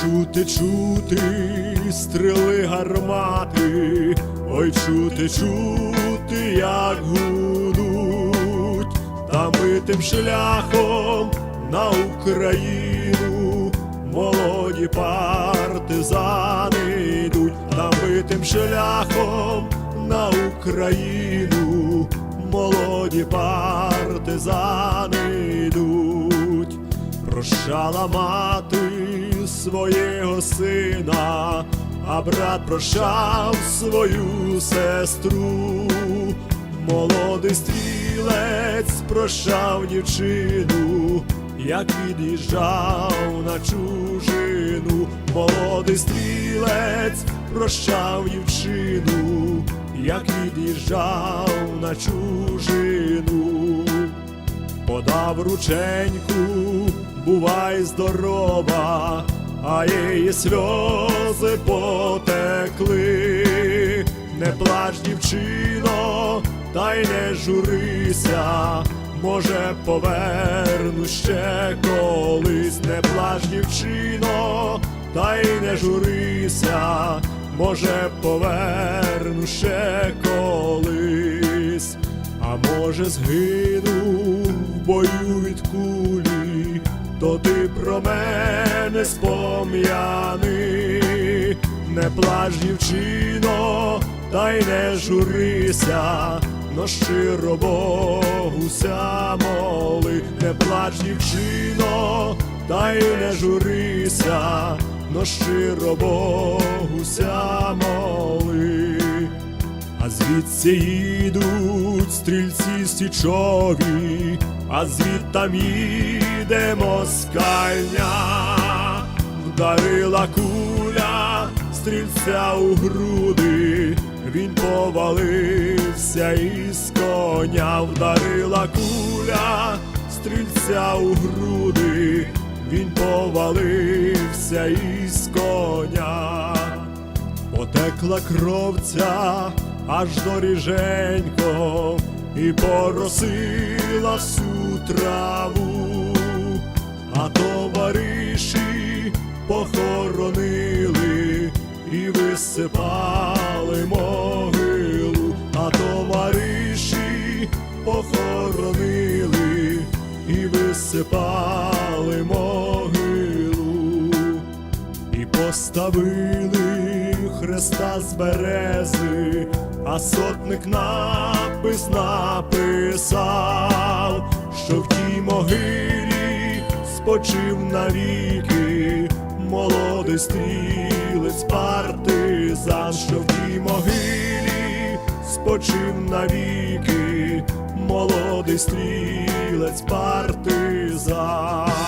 чути, чути стріли гармати, ой чути, чути, як гудуть, та ми тим шляхом на Україну, молоді партизани йдуть, та ми тим шляхом на Україну, молоді партизани йдуть. Прощала мати свого сина, а брат прощав свою сестру. Молодий стрілець прощав дівчину, як від'їжджав на чужину. Молодий стрілець прощав дівчину, як від'їжджав на чужину подав рученьку, бувай здорова, а її сльози потекли. Не плач, дівчино, та й не журися, може поверну ще колись, не плач, дівчино, та й не журися, може поверну ще колись. А може згину бою від кулі, то ти про мене спом'яни, не плач, дівчино, та й не журися, но щиро Богуся моли, не плач, дівчино, та й не журися, но щиро Богуся моли. А звідси їдуть стрільці січові, а звідтам їде москальня, вдарила куля стрільця у груди, він повалився із коня, вдарила куля стрільця у груди, він повалився із коня. Потекла кровця аж до ріженько і поросила всю траву, а товариші похоронили і висипали могилу, а товариші похоронили і висипали могилу. І поставили хреста з берези, а сотник напис написав, що в тій могилі спочив навіки молодий стрілець партизан, що в тій могилі спочив навіки молодий стрілець партизан.